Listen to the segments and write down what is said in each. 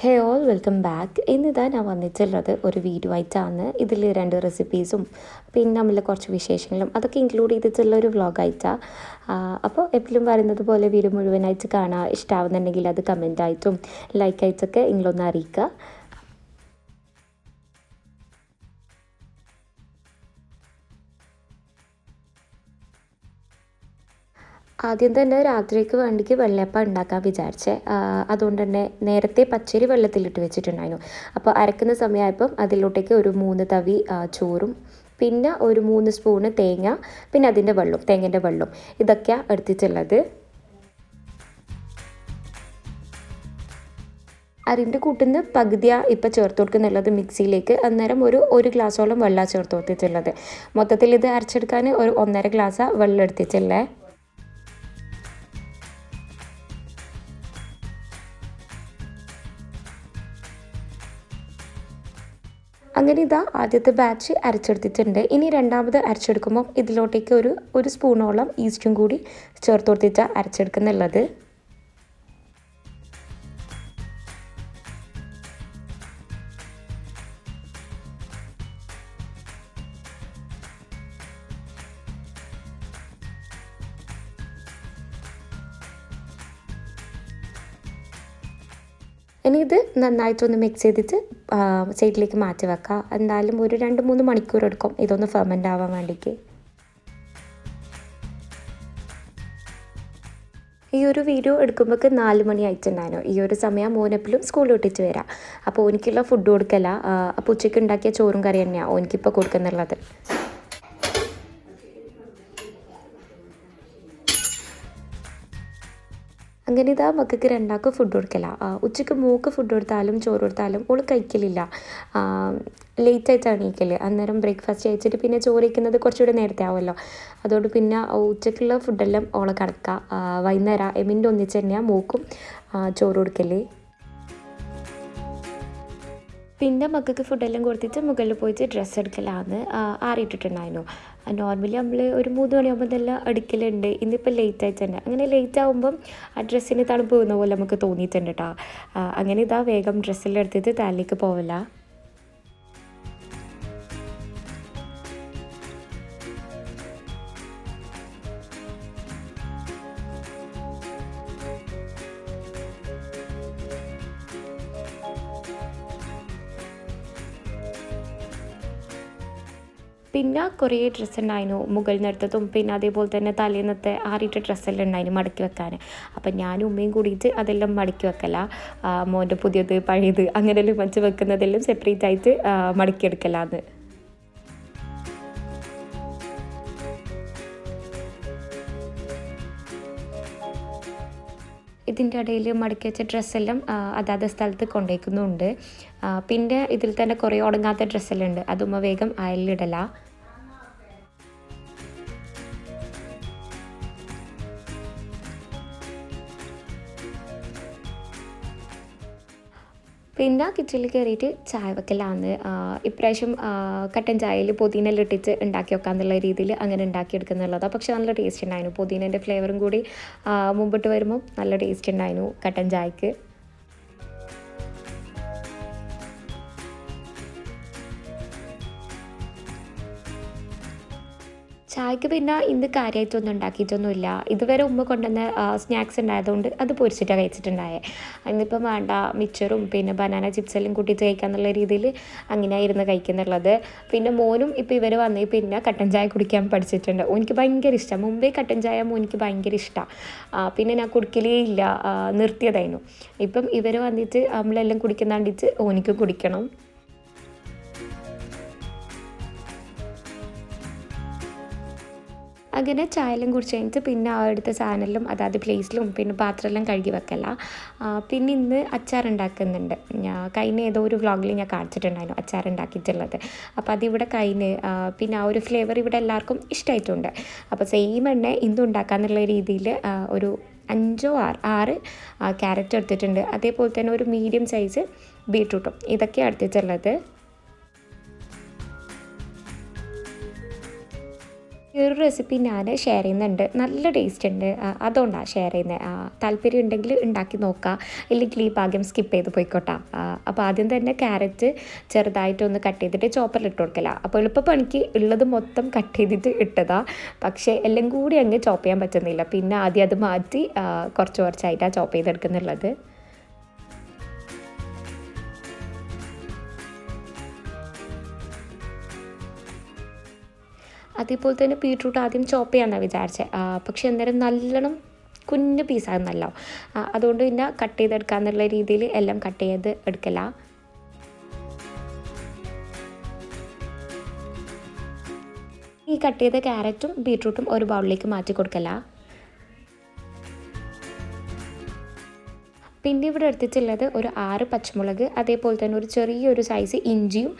ഹേ all welcome back ഇന്നിതാ ഞാൻ വന്നിട്ടുള്ളത് ഒരു വീഡിയോ ആയിട്ടാണ്. ഇതിൽ രണ്ട് റെസിപ്പീസും പിന്നെ നമ്മൾ കുറച്ച് വിശേഷങ്ങളും അതൊക്കെ ഇൻക്ലൂഡ് ചെയ്തിട്ടുള്ള ഒരു വ്ളോഗായിട്ടാണ് അപ്പോൾ എപ്പോഴും പറയുന്നത് പോലെ വീഡിയോ മുഴുവനായിട്ട് കാണാൻ ഇഷ്ടമാവുന്നുണ്ടെങ്കിൽ അത് കമന്റ് ആയിട്ടും ലൈക്ക് ആയിട്ടൊക്കെ നിങ്ങളൊന്ന് അറിയിക്കുക ആദ്യം തന്നെ രാത്രിക്ക് വേണ്ടിക്ക് വെള്ളയപ്പം ഉണ്ടാക്കാൻ വിചാരിച്ചേ. അതുകൊണ്ട് തന്നെ നേരത്തെ പച്ചരി വെള്ളത്തിലിട്ട് വെച്ചിട്ടുണ്ടായിരുന്നു. അപ്പോൾ അരക്കുന്ന സമയമായപ്പം അതിലോട്ടേക്ക് ഒരു മൂന്ന് തവി ചോറും പിന്നെ ഒരു മൂന്ന് സ്പൂണ് തേങ്ങ പിന്നെ അതിന്റെ വെള്ളം തേങ്ങേന്റെ വെള്ളം ഇതൊക്കെയാണ് എടുത്തിട്ടുള്ളത്. അതിന്റെ കൂട്ടുന്ന പകുതിയാണ് ഇപ്പം ചേർത്ത് കൊടുക്കുന്നുള്ളത് മിക്സിയിലേക്ക്. അന്നേരം ഒരു ഒരു ഗ്ലാസ്സോളം വെള്ളം ചേർത്ത് കൊടുത്തിട്ടുള്ളത്. മൊത്തത്തിൽ ഇത് അരച്ചെടുക്കാൻ ഒരു ഒന്നര ഗ്ലാസ് വെള്ളം എടുത്തിട്ടുള്ളത് അങ്ങനെ ഇതാ ആദ്യത്തെ ബാച്ച് അരച്ചെടുത്തിട്ടുണ്ട്. ഇനി രണ്ടാമത് അരച്ചെടുക്കുമ്പോൾ ഇതിലോട്ടേക്ക് ഒരു ഒരു സ്പൂണോളം ഈസ്റ്റും കൂടി ചേർത്ത് കൊടുത്തിട്ടാണ് അരച്ചെടുക്കുന്നുള്ളത്. ഇനി ഇത് നന്നായിട്ടൊന്ന് മിക്സ് ചെയ്തിട്ട് സൈഡിലേക്ക് മാറ്റി വെക്കുക എന്തായാലും ഒരു രണ്ട് മൂന്ന് മണിക്കൂർ എടുക്കും ഇതൊന്ന് ഫെർമെന്റ് ആവാൻ വേണ്ടിയിട്ട് ഈ ഒരു വീഡിയോ എടുക്കുമ്പോഴേക്ക് നാല് മണി ആയിട്ടുണ്ടായിരുന്നു ഈ ഒരു സമയം മോനെപ്പോഴും സ്കൂളിൽ വിട്ടിട്ട് വരാം. അപ്പോൾ എനിക്കുള്ള ഫുഡ് കൊടുക്കല. അപ്പോൾ ഉച്ചയ്ക്ക് ഉണ്ടാക്കിയ ചോറും കറി തന്നെയാണ് എനിക്കിപ്പോൾ കൊടുക്കുന്നുള്ളത്. അങ്ങനെ ഇതാ മക്കൾക്ക് രണ്ടാൾക്ക് ഫുഡ് കൊടുക്കല. ഉച്ചയ്ക്ക് മൂക്ക് ഫുഡ് കൊടുത്താലും ചോറ് കൊടുത്താലും ഓൾ കഴിക്കലില്ല. ലേറ്റ് ആയിട്ടാണ് എണീക്കൽ അന്നേരം ബ്രേക്ക്ഫാസ്റ്റ് കഴിച്ചിട്ട് പിന്നെ ചോറ് കഴിക്കുന്നത് കുറച്ചുകൂടെ നേരത്തെ ആവുമല്ലോ. അതുകൊണ്ട് പിന്നെ ഉച്ചയ്ക്കുള്ള ഫുഡെല്ലാം ഓളെ കിടക്കുക വൈകുന്നേരം എമിന്റെ ഒന്നിച്ച് തന്നെയാണ് മൂക്കും ചോറ് കൊടുക്കൽ പിന്നെ മക്കൾക്ക് ഫുഡെല്ലാം കൊടുത്തിട്ട് മുകളിൽ പോയിട്ട് ഡ്രസ്സ് എടുക്കലാന്ന് ആറിയിട്ടിട്ടുണ്ടായിരുന്നു നോർമലി നമ്മൾ ഒരു മൂന്ന് മണിയാകുമ്പോൾ തന്നെ അടുക്കലുണ്ട്. ഇന്നിപ്പോൾ ലേറ്റ് ആയിട്ടുണ്ട് അങ്ങനെ ലേറ്റ് ആകുമ്പം ആ ഡ്രസ്സിന് തണുപ്പ് പോകുന്ന പോലെ നമുക്ക് തോന്നിയിട്ടുണ്ട് കേട്ടോ അങ്ങനെ ഇതാ വേഗം ഡ്രസ്സെല്ലാം എടുത്തിട്ട് തലയിലേക്ക് പോവില്ല പിന്നെ കുറേ ഡ്രസ്സ് ഉണ്ടായിരുന്നു. മുകളിൽ നിന്നെടുത്തതും പിന്നെ അതേപോലെ തന്നെ തലേന്നത്തെ ആറിയിട്ട ഡ്രസ്സെല്ലാം ഉണ്ടായിരുന്നു മടക്കി വെക്കാൻ. അപ്പം ഞാനും ഉമ്മയും കൂടിയിട്ട് അതെല്ലാം മടക്കി വെക്കല. മോന്റെ പുതിയത് പഴയത് അങ്ങനെയെല്ലാം വെച്ച് വെക്കുന്നതെല്ലാം സെപ്പറേറ്റ് ആയിട്ട് മടക്കിയെടുക്കലാന്ന് ഇതിന്റെ ഇടയിൽ മടക്കി വെച്ച ഡ്രസ്സെല്ലാം അതാത് സ്ഥലത്ത് കൊണ്ടേക്കുന്നുണ്ട്. പിന്നെ ഇതിൽ തന്നെ കുറേ ഉടങ്ങാത്ത ഡ്രസ്സെല്ലാം ഉണ്ട്. അതുമ്മ വേഗം അയലിടല പിന്നെ കിച്ചണിൽ കയറിയിട്ട് ചായ വെക്കലാന്ന് ഇപ്രാവശ്യം കട്ടൻ ചായയിൽ പുതിനെല്ലാം ഇട്ടിട്ട് ഉണ്ടാക്കി വെക്കാന്നുള്ള രീതിയിൽ അങ്ങനെ ഉണ്ടാക്കിയെടുക്കുന്നുള്ളതാണ് പക്ഷെ നല്ല ടേസ്റ്റ് ഉണ്ടായിരുന്നു പുതിനേന്റെ ഫ്ലേവറും കൂടി മുമ്പിട്ട് വരുമ്പോൾ നല്ല ടേസ്റ്റ് ഉണ്ടായിരുന്നു കട്ടൻ ചായക്ക്. ചായക്ക് പിന്നെ ഇന്ന് കാര്യമായിട്ടൊന്നും ഉണ്ടാക്കിയിട്ടൊന്നുമില്ല. ഇതുവരെ ഉമ്മ കൊണ്ടുവന്ന സ്നാക്സ് ഉണ്ടായതുകൊണ്ട് അത് പൊരിച്ചിട്ടാണ് കഴിച്ചിട്ടുണ്ടായേ. ഇന്നിപ്പം വേണ്ട മിച്ചറും പിന്നെ ബനാന ചിപ്സ് എല്ലാം കൂട്ടിയിട്ട് കഴിക്കാന്നുള്ള രീതിയിൽ അങ്ങനെയായിരുന്നു കഴിക്കുന്നുള്ളത്. പിന്നെ മോനും ഇപ്പോൾ ഇവർ വന്നേ പിന്നെ കട്ടൻ ചായ കുടിക്കാൻ പഠിച്ചിട്ടുണ്ട്. എനിക്ക് ഭയങ്കര ഇഷ്ടമാണ് മുമ്പേ കട്ടൻ ചായ മോനിക്ക് ഭയങ്കര ഇഷ്ടമാണ് പിന്നെ ഞാൻ കുടിക്കലേ ഇല്ല. നിർത്തിയതായിരുന്നു. ഇപ്പം ഇവർ വന്നിട്ട് നമ്മളെല്ലാം കുടിക്കുന്ന കണ്ടിട്ട് ഓനിക്ക് കുടിക്കണം. അങ്ങനെ ചായയെല്ലാം കുടിച്ച് കഴിഞ്ഞിട്ട് പിന്നെ ആ എടുത്ത സാധനമെല്ലാം പ്ലേസിലും പിന്നെ പാത്രമെല്ലാം കഴുകി വെക്കല. പിന്നെ ഇന്ന് അച്ചാർ ഉണ്ടാക്കുന്നുണ്ട്. ഞാൻ കഴിഞ്ഞ ഏതോ ഒരു വ്ളോഗിൽ ഞാൻ കാണിച്ചിട്ടുണ്ടായിരുന്നു അച്ചാർ ഉണ്ടാക്കിയിട്ടുള്ളത്. അപ്പോൾ അതിവിടെ കഴിഞ്ഞ് പിന്നെ ആ ഒരു ഫ്ലേവർ ഇവിടെ എല്ലാവർക്കും ഇഷ്ടമായിട്ടുണ്ട് അപ്പോൾ സെയിം എണ്ണ ഇന്നും ഉണ്ടാക്കാന്നുള്ള രീതിയിൽ ഒരു അഞ്ചോ ആറ് ആറ് ക്യാരറ്റ് എടുത്തിട്ടുണ്ട്. അതേപോലെ തന്നെ ഒരു മീഡിയം സൈസ് ബീട്രൂട്ടും ഇതൊക്കെയാണ് എടുത്തിട്ടുള്ളത്. ഈ ഒരു റെസിപ്പി ഞാൻ ഷെയർ ചെയ്യുന്നുണ്ട്. നല്ല ടേസ്റ്റ് ഉണ്ട്. അതുകൊണ്ടാണ് ഷെയർ ചെയ്യുന്നത് താല്പര്യം ഉണ്ടെങ്കിൽ ഉണ്ടാക്കി നോക്കുക ഇല്ലെങ്കിൽ ഈ ഭാഗ്യം സ്കിപ്പ് ചെയ്ത് പോയിക്കോട്ടാ. അപ്പോൾ ആദ്യം തന്നെ ക്യാരറ്റ് ചെറുതായിട്ടൊന്ന് കട്ട് ചെയ്തിട്ട് ചോപ്പറിൽ ഇട്ട് കൊടുക്കില്ല അപ്പോൾ എളുപ്പ പണിക്ക് ഉള്ളത് മൊത്തം കട്ട് ചെയ്തിട്ട് ഇട്ടതാ. പക്ഷേ എല്ലാം കൂടി അങ്ങ് ചോപ്പ് ചെയ്യാൻ പറ്റുന്നില്ല. പിന്നെ ആദ്യം അത് മാറ്റി കുറച്ച് കുറച്ചായിട്ടാണ് ചോപ്പ് ചെയ്തെടുക്കുന്നുള്ളത്. അതേപോലെ തന്നെ ബീട്രൂട്ട് ആദ്യം ചോപ്പ് ചെയ്യാമെന്നാണ് വിചാരിച്ചത് പക്ഷേ അന്നേരം നല്ലോണം കുഞ്ഞു പീസാകുന്നല്ലോ അതുകൊണ്ട് പിന്നെ കട്ട് ചെയ്തെടുക്കാന്നുള്ള രീതിയിൽ എല്ലാം കട്ട് ചെയ്ത് എടുക്കല. ഈ കട്ട് ചെയ്ത ക്യാരറ്റും ബീട്രൂട്ടും ഒരു ബൗളിലേക്ക് മാറ്റി കൊടുക്കല. പിന്നെ ഇവിടെ എടുത്തിട്ടുള്ളത് ഒരു ആറ് പച്ചമുളക് അതേപോലെ തന്നെ ഒരു ചെറിയൊരു സൈസ് ഇഞ്ചിയും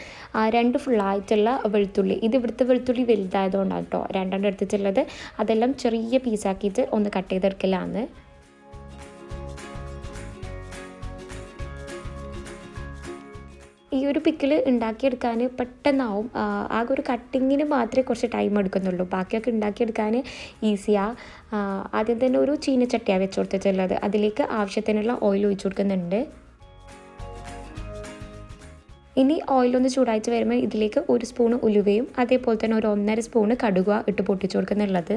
രണ്ട് ഫുള്ളായിട്ടുള്ള വെളുത്തുള്ളി. ഇത് ഇവിടുത്തെ വെളുത്തുള്ളി വലുതായതുകൊണ്ടാണ് കേട്ടോ രണ്ടെണ്ണം എടുത്തിട്ടുള്ളത്. അതെല്ലാം ചെറിയ പീസാക്കിയിട്ട് ഒന്ന് കട്ട് ചെയ്തെടുക്കലാണ്. ഈ ഒരു പിക്കിൾ ഉണ്ടാക്കിയെടുക്കാൻ പെട്ടെന്നാവും. ആകെ ഒരു കട്ടിങ്ങിന് മാത്രമേ കുറച്ച് ടൈം എടുക്കുന്നുള്ളൂ. ബാക്കിയൊക്കെ ഉണ്ടാക്കിയെടുക്കാൻ ഈസിയാണ് ആദ്യം തന്നെ ഒരു ചീനച്ചട്ടിയാണ് വെച്ച് കൊടുത്തിട്ടുള്ളത്. അതിലേക്ക് ആവശ്യത്തിനുള്ള ഓയിൽ ഒഴിച്ചു കൊടുക്കുന്നുണ്ട്. ഇനി ഓയിലൊന്ന് ചൂടായിട്ട് വരുമ്പോൾ ഇതിലേക്ക് ഒരു സ്പൂണ് ഉലുവയും അതേപോലെ തന്നെ ഒരു ഒന്നര സ്പൂണ് കടുക ഇട്ട് പൊട്ടിച്ചു കൊടുക്കുന്നുള്ളത്.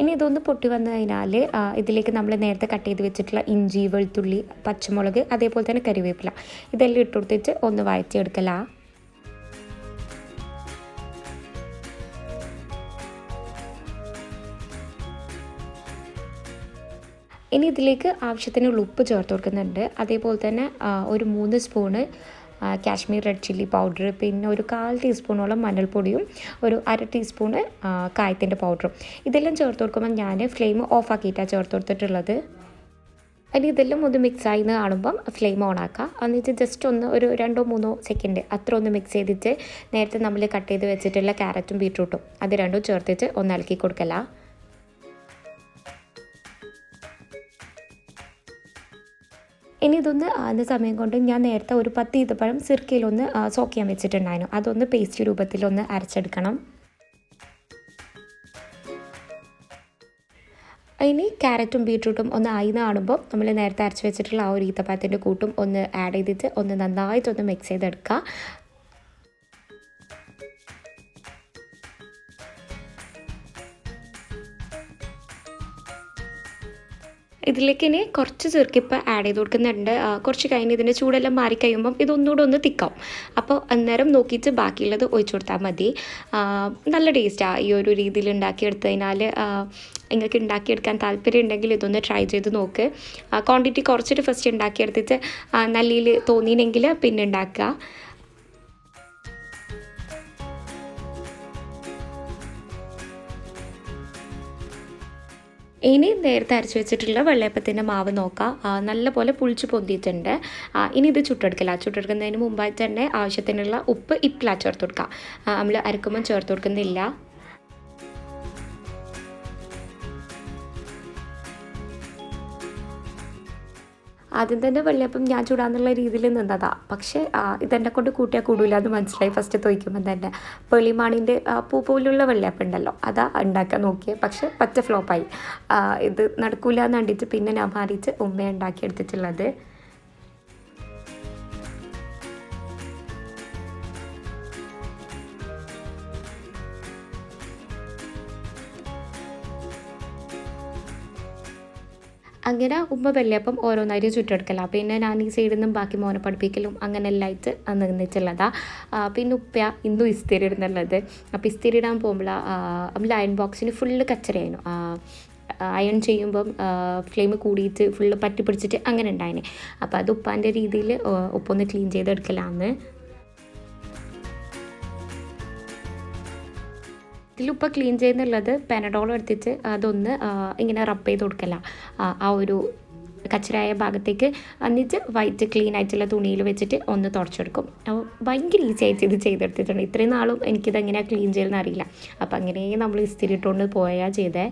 ഇനി ഇതൊന്ന് പൊട്ടി വന്നു കഴിഞ്ഞാൽ ഇതിലേക്ക് നമ്മൾ നേരത്തെ കട്ട് ചെയ്ത് വെച്ചിട്ടുള്ള ഇഞ്ചി വെളുത്തുള്ളി പച്ചമുളക് അതേപോലെ തന്നെ കറിവേപ്പില ഇതെല്ലാം ഇട്ട് കൊടുത്തിട്ട് ഒന്ന് വഴറ്റിയെടുക്കലാ. ഇനി ഇതിലേക്ക് ആവശ്യത്തിനുള്ള ഉപ്പ് ചേർത്ത് കൊടുക്കുന്നുണ്ട്. അതേപോലെ തന്നെ ഒരു മൂന്ന് spoon Kashmir red chilli powder പിന്നെ ഒരു കാൽ ടീസ്പൂണോളം മഞ്ഞൾപ്പൊടിയും ഒരു അര ടീസ്പൂണ് കായത്തിന്റെ പൗഡറും. ഇതെല്ലാം ചേർത്ത് കൊടുക്കുമ്പോൾ ഞാൻ ഫ്ലെയിം ഓഫ് ആക്കിയിട്ടാണ് ചേർത്ത് കൊടുത്തിട്ടുള്ളത്. അതിൽ ഇതെല്ലാം ഒന്ന് മിക്സ് ആയി എന്ന് കാണുമ്പം ഫ്ലെയിം ഓൺ ആക്കുക എന്നിട്ട് ജസ്റ്റ് ഒന്ന് ഒരു രണ്ടോ മൂന്നോ സെക്കൻഡ് അത്ര ഒന്ന് മിക്സ് ചെയ്തിട്ട് നേരത്തെ നമ്മൾ കട്ട് ചെയ്ത് വെച്ചിട്ടുള്ള ക്യാരറ്റും ബീട്രൂട്ടും അത് രണ്ടും ചേർത്തിട്ട് ഒന്ന് ഇളക്കി കൊടുക്കല. ഇനി ഇതൊന്ന് ആകുന്ന സമയം കൊണ്ട് ഞാൻ നേരത്തെ ഒരു പത്ത് ഈത്തപ്പഴം സിർക്കയിലൊന്ന് സോക്ക് ചെയ്യാൻ വെച്ചിട്ടുണ്ടായിരുന്നു. അതൊന്ന് പേസ്റ്റ് രൂപത്തിലൊന്ന് അരച്ചെടുക്കണം. ഇനി ക്യാരറ്റും ബീട്രൂട്ടും ഒന്ന് ആയി കാണുമ്പോൾ നമ്മൾ നേരത്തെ അരച്ച് വെച്ചിട്ടുള്ള ആ ഒരു ഈത്തപ്പഴത്തിന്റെ കൂട്ടും ഒന്ന് ആഡ് ചെയ്തിട്ട് ഒന്ന് നന്നായിട്ടൊന്ന് മിക്സ് ചെയ്തെടുക്കുക. ഇതിലേക്ക് ഇനി കുറച്ച് ചെറുക്കിപ്പ് ആഡ് ചെയ്ത് കൊടുക്കുന്നുണ്ട്. കുറച്ച് കഴിഞ്ഞ് ഇതിന്റെ ചൂടെല്ലാം മാറി കഴിയുമ്പം ഇതൊന്നുകൂടെ ഒന്ന് തിക്കാവും അപ്പോൾ അന്നേരം നോക്കിയിട്ട് ബാക്കിയുള്ളത് ഒഴിച്ചു കൊടുത്താൽ മതി. നല്ല ടേസ്റ്റാണ് ഈ ഒരു രീതിയിൽ ഉണ്ടാക്കിയെടുത്തതിനാൽ നിങ്ങൾക്ക് ഉണ്ടാക്കിയെടുക്കാൻ താല്പര്യം ഉണ്ടെങ്കിൽ ഇതൊന്ന് ട്രൈ ചെയ്ത് നോക്ക്. ക്വാണ്ടിറ്റി കുറച്ചിട്ട് ഫസ്റ്റ് ഉണ്ടാക്കിയെടുത്തിട്ട് നല്ലയിൽ തോന്നിയില്ലെങ്കിൽ പിന്നെ ഉണ്ടാക്കുക. ഇനി നേരത്തെ അരച്ച് വെച്ചിട്ടുള്ള വെള്ളയപ്പത്തിന്റെ മാവ് നോക്കാം. നല്ലപോലെ പുളിച്ച് പൊന്തിയിട്ടുണ്ട്. ഇനി ഇത് ചുട്ടെടുക്കില്ല ചുട്ടെടുക്കുന്നതിന് മുമ്പായി തന്നെ ആവശ്യത്തിനുള്ള ഉപ്പ് ഇപ്പിലാ ചേർത്ത് കൊടുക്കുക നമ്മൾ അരക്കുമ്പം ചേർത്ത് കൊടുക്കുന്നില്ല. ആദ്യം തന്നെ വെള്ളിയപ്പം ഞാൻ ചൂടാന്നുള്ള രീതിയിൽ നിന്നതാ. പക്ഷേ ഇതെന്നെ കൊണ്ട് കൂട്ടിയാൽ കൂടില്ല എന്ന് മനസ്സിലായി ഫസ്റ്റ് തോയ്ക്കുമ്പോൾ തന്നെ. പെളിമാണിന്റെ പൂ പോലുള്ള വെള്ളിയപ്പം ഉണ്ടല്ലോ അതാ ഉണ്ടാക്കാൻ നോക്കിയത് പക്ഷേ പച്ച ഫ്ലോപ്പായി ഇത് നടക്കൂല എന്ന് കണ്ടിട്ട് പിന്നെ ഞാൻ മാറിയിട്ട് ഉമ്മ ഉണ്ടാക്കിയെടുത്തിട്ടുള്ളത് അങ്ങനെ ഉമ്മ വെള്ളിയപ്പം ഓരോന്നായിട്ട് ചുറ്റെടുക്കല. പിന്നെ ഞാൻ ഈ സൈഡിൽ നിന്നും ബാക്കി മോനെ പഠിപ്പിക്കലും അങ്ങനെ എല്ലായിട്ട് നിന്നിട്ടുള്ളതാ പിന്നെ ഉപ്പ ഇന്നും ഇസ്തിരി ഇടുന്നുള്ളത്. അപ്പോൾ ഇസ്തിരി ഇടാൻ പോകുമ്പോൾ അയൺ ബോക്സിന് ഫുള്ള് കച്ചറയായിരുന്നു അയൺ ചെയ്യുമ്പം ഫ്ലെയിം കൂടിയിട്ട് ഫുള്ള് പറ്റി പിടിച്ചിട്ട് അങ്ങനെ ഉണ്ടായിനെ. അപ്പോൾ അത് ഉപ്പാന്റെ രീതിയിൽ ഉപ്പൊന്ന് ക്ലീൻ ചെയ്തെടുക്കലാന്ന് ഇതിലിപ്പോൾ ക്ലീൻ ചെയ്യുന്നുള്ളത് പെനഡോൾ എടുത്തിട്ട് അതൊന്ന് ഇങ്ങനെ റബ്ബ് ചെയ്ത് കൊടുക്കല. ആ, ഒരു കച്ചരായ ഭാഗത്തേക്ക് എന്നിട്ട് വൈറ്റ് ക്ലീൻ ആയിട്ടുള്ള തുണിയിൽ വെച്ചിട്ട് ഒന്ന് തുടച്ചെടുക്കും. അപ്പോൾ ഭയങ്കര ഈസി ആയിട്ട് ഇത് ചെയ്തെടുത്തിട്ടുണ്ട്. ഇത്രയും നാളും എനിക്കിത് എങ്ങനെയാണ് ക്ലീൻ ചെയ്യുന്നത് അറിയില്ല. അപ്പോൾ അങ്ങനെ നമ്മൾ ഇസ്തിരി ഇട്ടുകൊണ്ട് പോയാൽ ചെയ്തേ.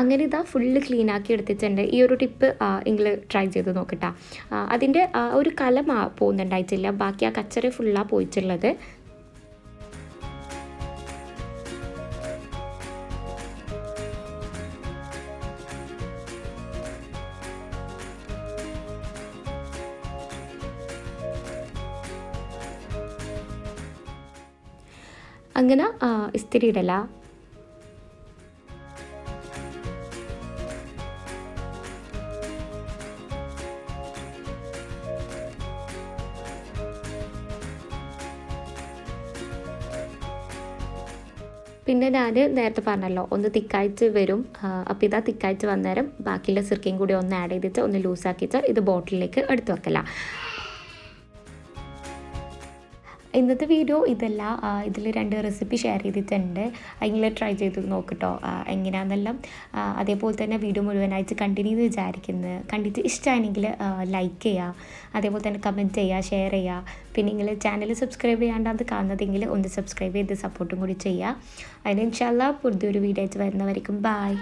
അങ്ങനെ ഇതാ ഫുള്ള് ക്ലീൻ ആക്കി എടുത്തിട്ടുണ്ട്. ഈ ഒരു ടിപ്പ് നിങ്ങൾ ട്രൈ ചെയ്ത് നോക്കട്ടാ അതിന്റെ ഒരു കല പോകുന്നുണ്ടായിട്ടില്ല ബാക്കി ആ കച്ചറ ഫുള്ളാണ് പോയിട്ടുള്ളത്. അങ്ങനെ ഇസ്തിരി ഇടല. പിന്നെ ഞാൻ നേരത്തെ പറഞ്ഞല്ലോ ഒന്ന് തിക്കായിട്ട് വരും. അപ്പോൾ ഇതാ തിക്കായിട്ട് വന്നേരം ബാക്കിയുള്ള സിർക്കയും കൂടി ഒന്ന് ആഡ് ചെയ്തിട്ട് ഒന്ന് ലൂസാക്കിയിട്ട് ഇത് ബോട്ടിലേക്ക് എടുത്തു വെക്കല. ഇന്നത്തെ വീഡിയോ ഇതല്ല. ഇതിൽ രണ്ട് റെസിപ്പി ഷെയർ ചെയ്തിട്ടുണ്ട്. അതിൽ ട്രൈ ചെയ്ത് നോക്കിട്ടോ. എങ്ങനെയാണെന്നെല്ലാം അതേപോലെ തന്നെ വീഡിയോ മുഴുവനായിട്ട് കണ്ടിന്യൂ എന്ന് വിചാരിക്കുന്നത് കണ്ടിട്ട് ഇഷ്ടമാണെങ്കിൽ ലൈക്ക് ചെയ്യുക അതേപോലെ തന്നെ കമന്റ് ചെയ്യുക ഷെയർ ചെയ്യുക പിന്നെ നിങ്ങൾ ചാനൽ സബ്സ്ക്രൈബ് ചെയ്യാണ്ടാത് കാണുന്നതെങ്കിൽ ഒന്ന് സബ്സ്ക്രൈബ് ചെയ്ത് സപ്പോർട്ടും കൂടി ചെയ്യുക അതിന് ഇൻഷാല്ല പുതിയൊരു വീഡിയോ ആയിട്ട് വരുന്നവരേക്കും ബായ്